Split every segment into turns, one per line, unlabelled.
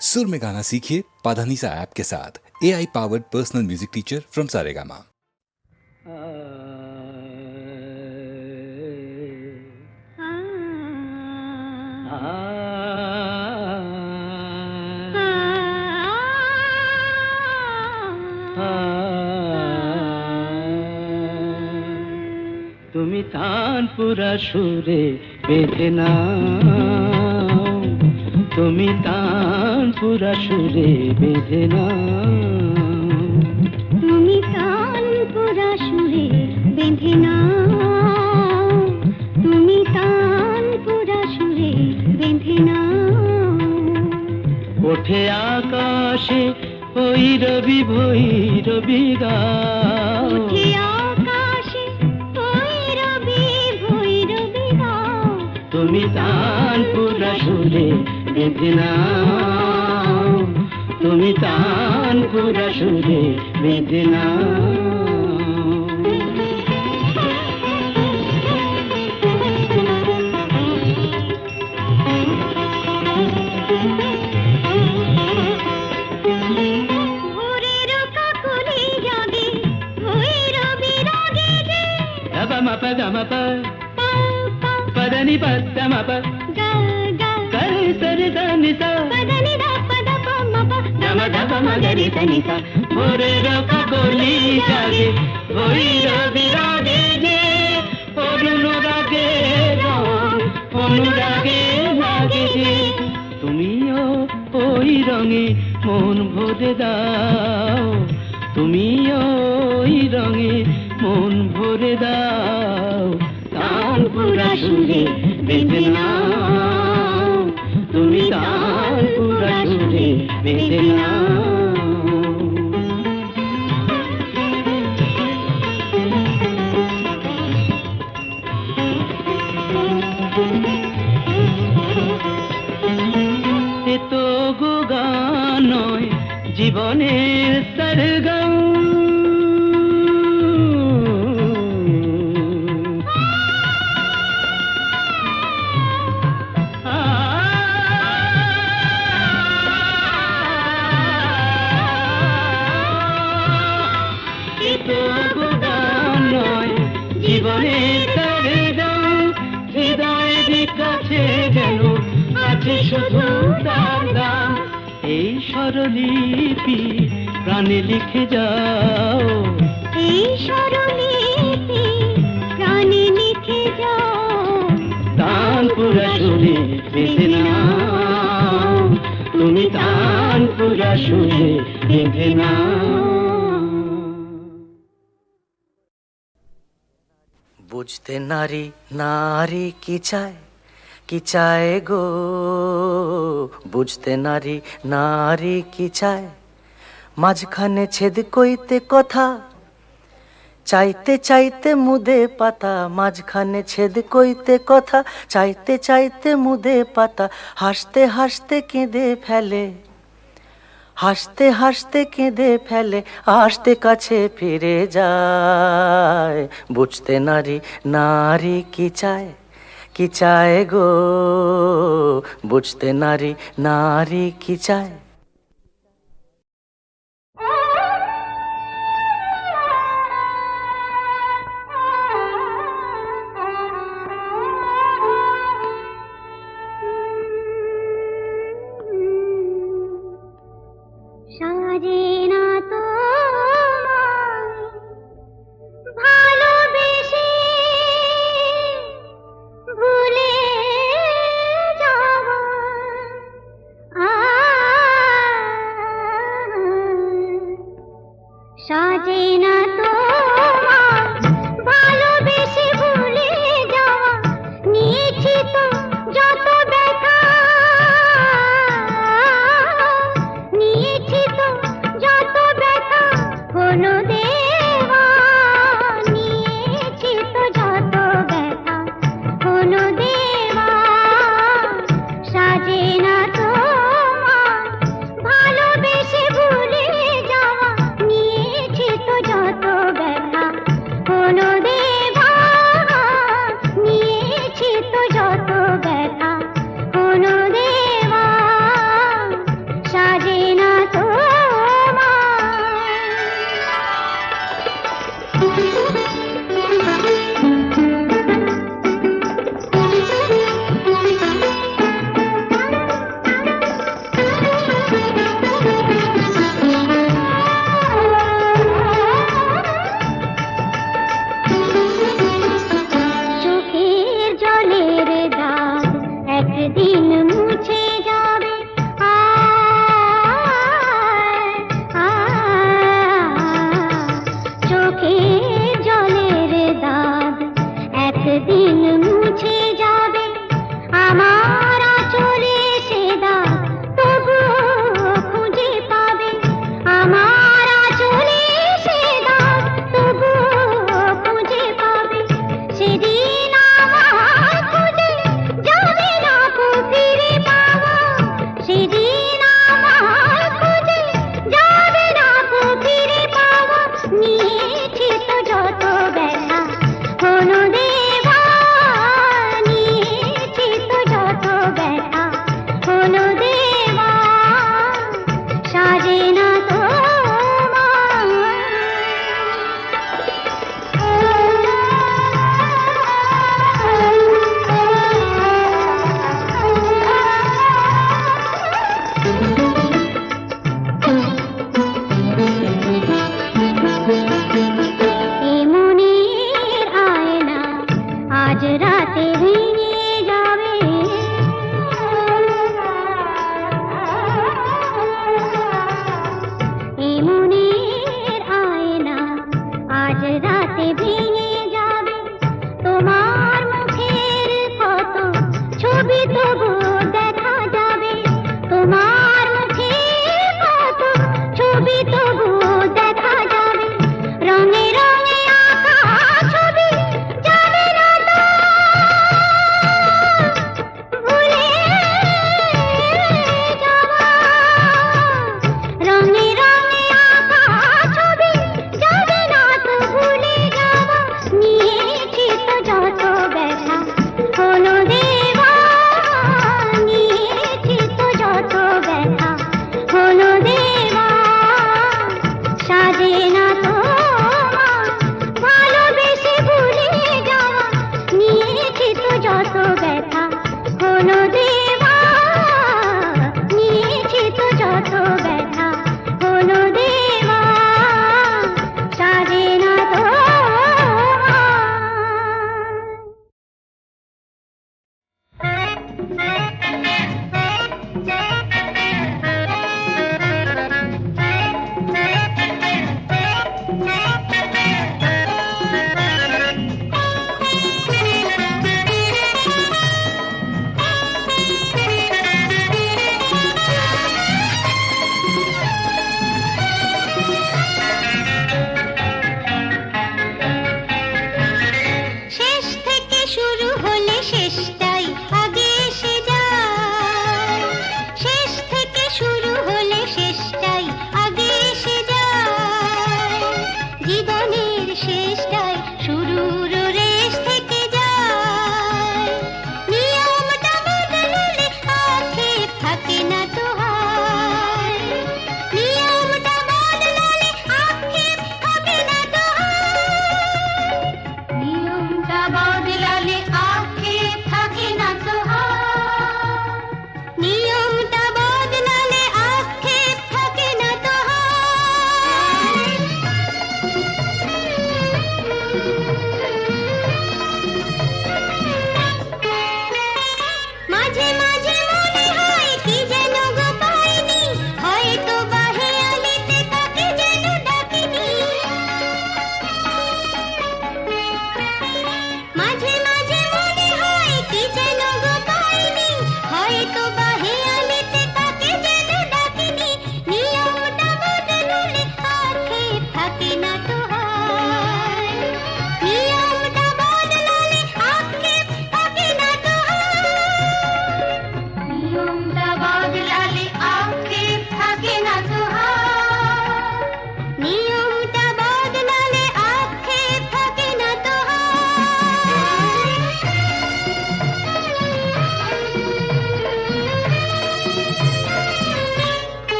सुर में गाना सीखिए पाधानीसा ऐप के साथ A I powered personal music teacher from Saregama
তুমি তানপুরা সুরে বেঁধে নাও তুমি তানপুরা সুরে বেঁধে নাও।
তুমি তান পুরা সুরে বেঁধে নাও। তুমি তান পুরা সুরে বেঁধে নাও।
ওঠে আকাশে ওই রবি
আকাশে ভৈরবী ভৈরবী গাও।
তুমি তানপুরা সুরে বেঁধে নাও তুমি তানপুরা সুরে বেঁধে নাও
Papa, papa, papa, papa, papa, papa,
papa, papa, papa, ప
পাও পাও
పదని పద్ద మప
গা গা
కరి సరి దని స
పదని దా పద ప మ ప
గమ గమ మగరి సని స ভোরে রকা গলি জাগে ভৈরবী রাগে যে অনুরাগে রং অনুরাগে লাগে যে তুমিও ওই রঙে মন ভরে দাও তুমিও ওই রঙে মন ভরে দাও তান পুরা সুরে বেঁধে নাও তান পুরা গান জীবনের সরগম। শুধু তার গান এই স্বরলিপি প্রাণে লিখে যাও।
এই স্বরলিপি প্রাণে লিখে যাও।
তান পুরা সুরে বেঁধে নাও। তুমি তান পুরা সুরে বেঁধে নাও।
বুঝতে নারী নারী কি চায়? কি চায় গো? বুঝতে নারী নারী কি চায়? মাঝখানে ছেদ কইতে কথা, চাইতে চাইতে মুদে পাতা, মাঝখানে ছেদ কইতে কথা, চাইতে চাইতে মুদে পাতা, হাসতে হাসতে কেঁদে ফেলে, হাসতে হাসতে কেঁদে ফেলে আসতে কাছে ফিরে যায়। বুঝতে নারী নারী কি চায়? কি চায় গো? বুঝতে নারী নারী কি চায়?
সাজে না তো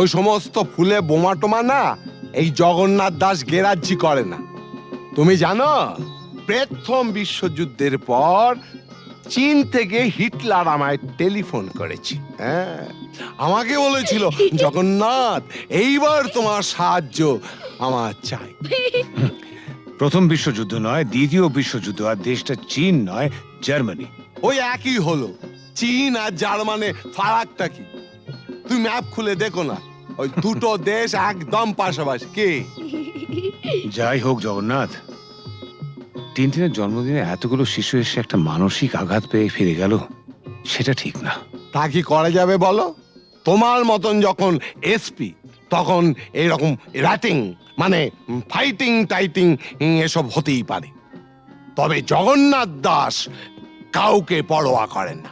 ওই সমস্ত ফুলে বোমা টোমা না এই জগন্নাথ দাস গেরাজ্জি করে না। তুমি জানো প্রথম বিশ্বযুদ্ধের পর চীন থেকে হিটলার আমায় টেলিফোন করেছি। হ্যাঁ আমাকে বলেছিল জগন্নাথ এইবার তোমার সাহায্য আমার চাই।
প্রথম বিশ্বযুদ্ধ নয় দ্বিতীয় বিশ্বযুদ্ধ আর দেশটা চীন নয় জার্মানি।
ওই একই হলো চীন আর জার্মানে ফারাকটা কি? তুমি ম্যাপ খুলে দেখো না। ওই দুটো দেশ একদম পাশাপাশি। কি?
যাই হোক জগন্নাথ টিনটিনের জন্মদিনে এতগুলো শিশু এসে একটা মানসিক আঘাত পেয়ে ফিরে গেল সেটা ঠিক না।
তা কি করা যাবে বলো? তোমার মতন যখন এসপি তখন এরকম র্যাটিং মানে ফাইটিং টাইটিং এসব হতেই পারে। তবে জগন্নাথ দাস কাউকে পরোয়া করেন না।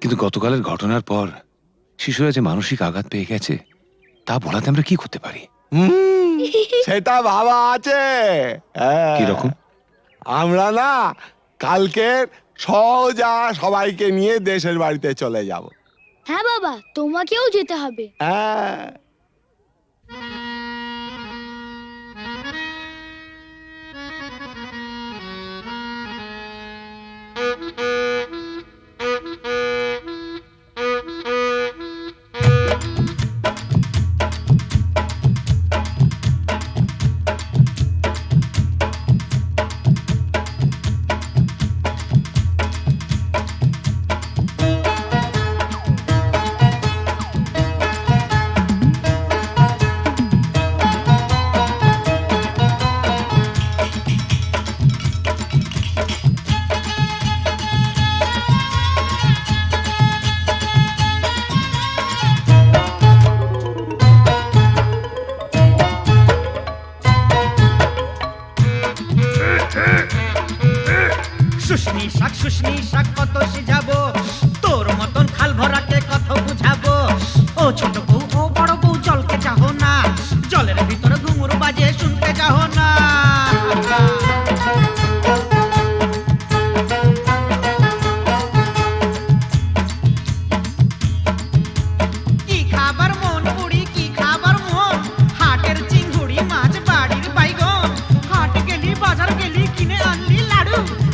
কিন্তু গতকালের ঘটনার পর শিশুরা যে মানসিক আঘাত পেয়ে গেছে তা বলাতে আমরা কি করতে পারি?
হুম, সেটা ভাবা আছে। হ্যাঁ।
কীরকম?
আমরা না কালকে সহজা সবাইকে নিয়ে দেশের বাড়িতে চলে যাব।
হ্যাঁ বাবা তোমাকেও যেতে হবে।
হ্যাঁ।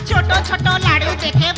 ছোট ছোট লাড়ু দেখে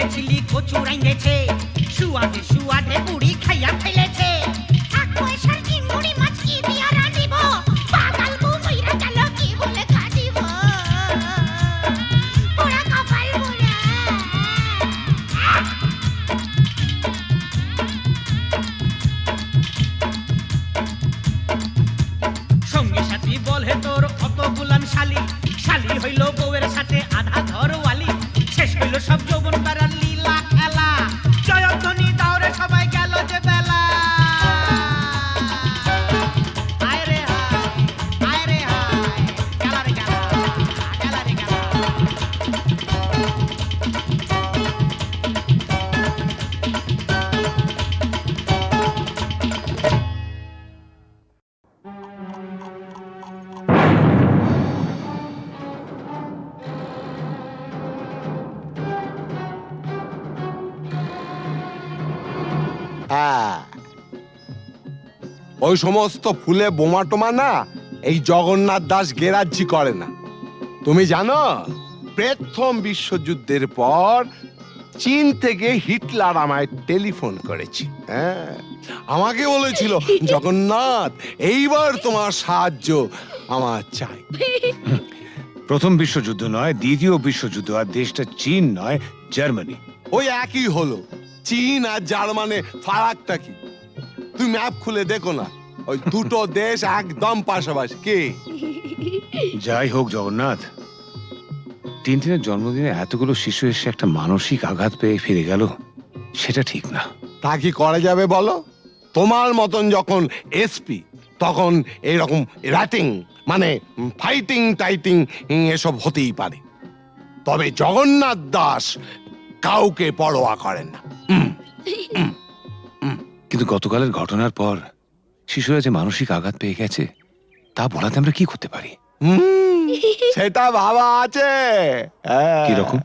রাইনতে বইলেছিলি কচু রাইন্দেছে সুয়াদে সুয়াদে বুড়ি খাইয়া যৌবন পাড়ার
ওই সমস্ত ফুলে বোমা টোমা না এই জগন্নাথ দাস গেরাজ্জি করে না। তুমি জানো প্রথম বিশ্বযুদ্ধের পর চীন থেকে হিটলার আমায় টেলিফোন করেছি হ্যাঁ? আমাকে বলেছিল জগন্নাথ এইবার তোমার সাহায্য আমার চাই।
প্রথম বিশ্বযুদ্ধ নয় দ্বিতীয় বিশ্বযুদ্ধ আর দেশটা চীন নয় জার্মানি।
ওই একই হলো চীন আর জার্মানে ফারাকটা কি? তুমি ম্যাপ খুলে দেখো না। ওই দুটো দেশ একদম পাশাপাশি কি?
যাই হোক জগন্নাথ টিনটিনের জন্মদিনে এতগুলো শিশু এসে একটা মানসিক আঘাত পেয়ে ফিরে গেল সেটা ঠিক না।
তা কি করা যাবে বলো? তোমার মতন যখন এসপি তখন এরকম র্যাটিং মানে ফাইটিং টাইটিং এসব হতেই পারে। তবে জগন্নাথ দাস কাউকে পরোয়া করেন না।
কিন্তু গতকালের ঘটনার পর শিশুরা যে মানসিক আঘাত পেয়ে গেছে তা বলাতে আমরা কি করতে পারি?
হুম, সেটা ভাবা আছে। হ্যাঁ।
কীরকম?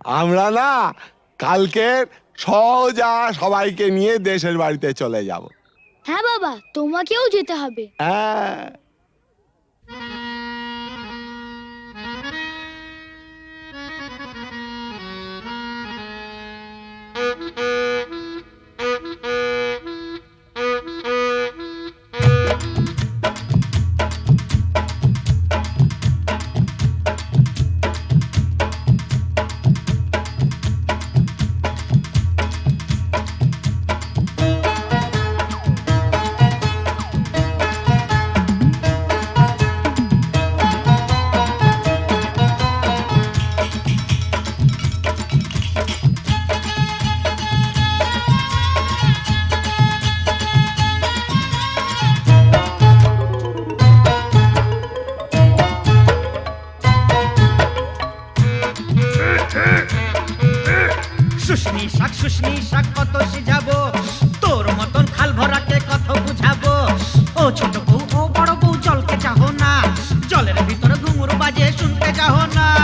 আমরা না কালকে সহজা সবাইকে নিয়ে দেশের বাড়িতে চলে যাব।
হ্যাঁ বাবা তোমাকেও যেতে হবে।
হ্যাঁ।
শুনতে চাহো না।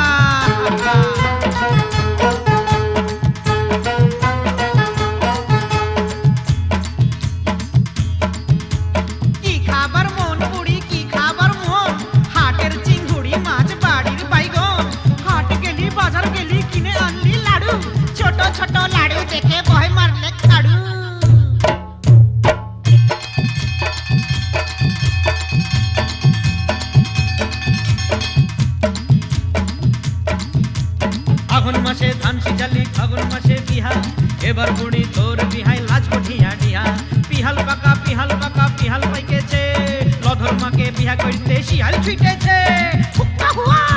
লধর বিয়া করতে শিয়াল ছুটেছে।
হুক্কা হুয়া!